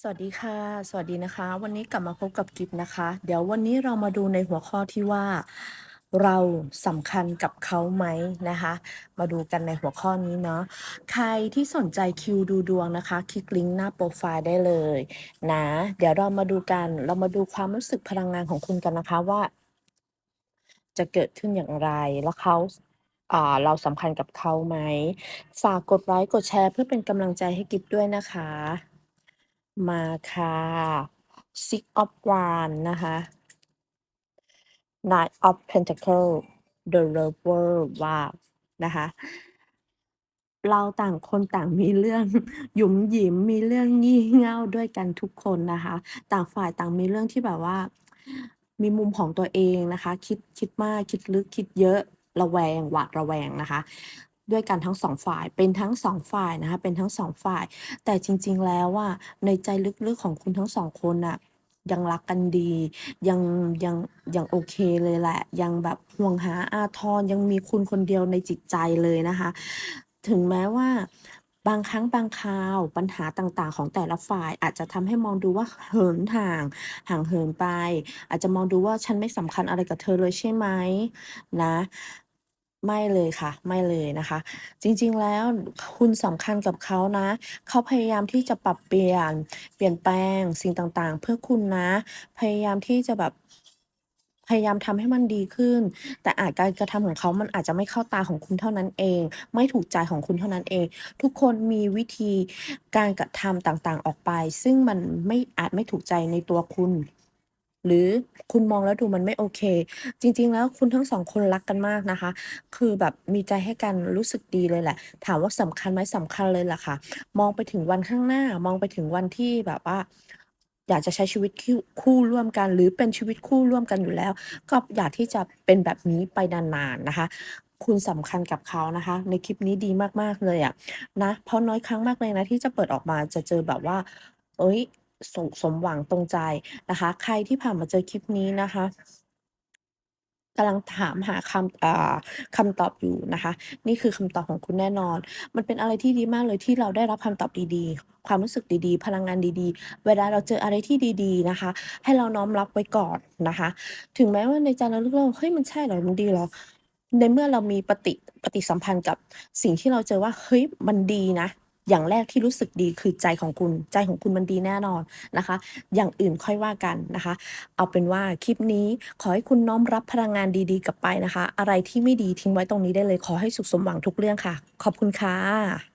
สวัสดีค่ะ สวัสดีนะคะ วันนี้กลับมาพบกับกิฟต์นะคะ เดี๋ยววันนี้เรามาดูในหัวข้อที่ว่าเราสำคัญกับเขาไหมนะคะ มาดูกันในหัวข้อนี้เนาะใครที่สนใจคิวดูดวงนะคะ คลิกลิงก์หน้าโปรไฟล์ได้เลยนะ เดี๋ยวเรามาดูกันเรามาดูความรู้สึกพลังงานของคุณกันนะคะว่า จะเกิดขึ้นอย่างไรแล้วเขาอ่าเราสำคัญกับเขาไหมฝากกดไลค์กดแชร์เพื่อเป็นกำลังใจให้กิฟต์ด้วยนะคะ มาค่ะ Six of Wands นะคะ Nine of Pentacles The Lover ว้าวนะคะ เราต่างคนต่างมีเรื่อง หยุมหยิมมีเรื่องงี่เง่าด้วยกันทุกคนนะคะ ต่างฝ่ายต่างมีเรื่องที่แบบว่า มีมุมของตัวเองนะคะ คิดคิดมากคิดลึกคิดเยอะระแวงหวาดระแวงนะคะ ด้วยกันทั้ง2ฝ่าย เป็นทั้ง2ฝ่ายนะคะ เป็นทั้ง2ฝ่าย แต่จริง ๆ แล้วอะในใจลึกๆของคุณทั้ง2คนน่ะยังรักกันดี ยังยังยังโอเคเลยแหละ ยังแบบห่วงหาอาทรยังมีคุณคนเดียวในจิตใจเลยนะคะ ถึงแม้ว่าบางครั้งบางคราวปัญหาต่างๆ ของแต่ละฝ่ายอาจจะทำให้มองดูว่าเหินห่างห่างเหินไป อาจจะมองดูว่า"ฉันไม่สำคัญอะไรกับเธอเลยใช่ไหม?"นะ ไม่เลยค่ะ ไม่เลยนะคะ จริง ๆ แล้ว คุณสำคัญกับเขานะ เขาพยายามที่จะปรับเปลี่ยน เปลี่ยนแปลงสิ่งต่าง ๆ เพื่อคุณนะ พยายามที่จะแบบ พยายามทำให้มันดีขึ้น แต่อาจ การกระทำของเขามันอาจจะไม่เข้าตาของคุณเท่านั้นเอง ไม่ถูกใจของคุณเท่านั้นเอง ทุกคนมีวิธีการกระทำต่าง ๆ ออกไป ซึ่งมันไม่ อาจไม่ถูกใจในตัวคุณ หรือคุณมองแล้วดูมันไม่โอเค จริง ๆ แล้วคุณทั้ง2คนรักกันมากนะคะ คือแบบมีใจให้กันรู้สึกดีเลยแหละ ถามว่าสำคัญไหมสำคัญเลยล่ะค่ะ มองไปถึงวันข้างหน้ามองไปถึงวันที่แบบว่า อยากจะใช้ชีวิตค,คู่ร่วมกัน หรือเป็นชีวิตคู่ร่วมกันอยู่แล้ว ก็อยากที่จะเป็นแบบนี้ไปนานๆนะคะคุณสำคัญกับเขานะคะ ในคลิปนี้ดีมากๆเลยอะนะเพราะน้อยครั้งมากเลยนะที่จะเปิดออกมาจะเจอแบบว่าเฮ้ย สมสมหวังตรงใจนะคะ ใครที่ผ่านมาเจอคลิปนี้นะคะกำลังถามหาคำคำตอบอยู่นะคะ นี่คือคำตอบของคุณแน่นอน มันเป็นอะไรที่ดีมากเลยที่เราได้รับคำตอบดีๆ ความรู้สึกดีๆ พลังงานดีๆ เวลาเราเจออะไรที่ดีๆนะคะ ให้เราน้อมรับไว้ก่อนนะคะ ถึงแม้ว่าในใจเราลึกๆเราเฮ้ยมันใช่เหรอมันดีเหรอในเมื่อเรามีปฏิปฏิสัมพันธ์กับสิ่งที่เราเจอว่าเฮ้ยมันดีนะ อย่างแรกที่รู้สึกดีคือใจของคุณ ใจของคุณมันดีแน่นอนนะคะ อย่างอื่นค่อยว่ากันนะคะ เอาเป็นว่าคลิปนี้ขอให้คุณน้อมรับพลังงานดีๆกลับไปนะคะ อะไรที่ไม่ดีทิ้งไว้ตรงนี้ได้เลยขอให้สุขสมหวังทุกเรื่องค่ะ ขอบคุณค่ะ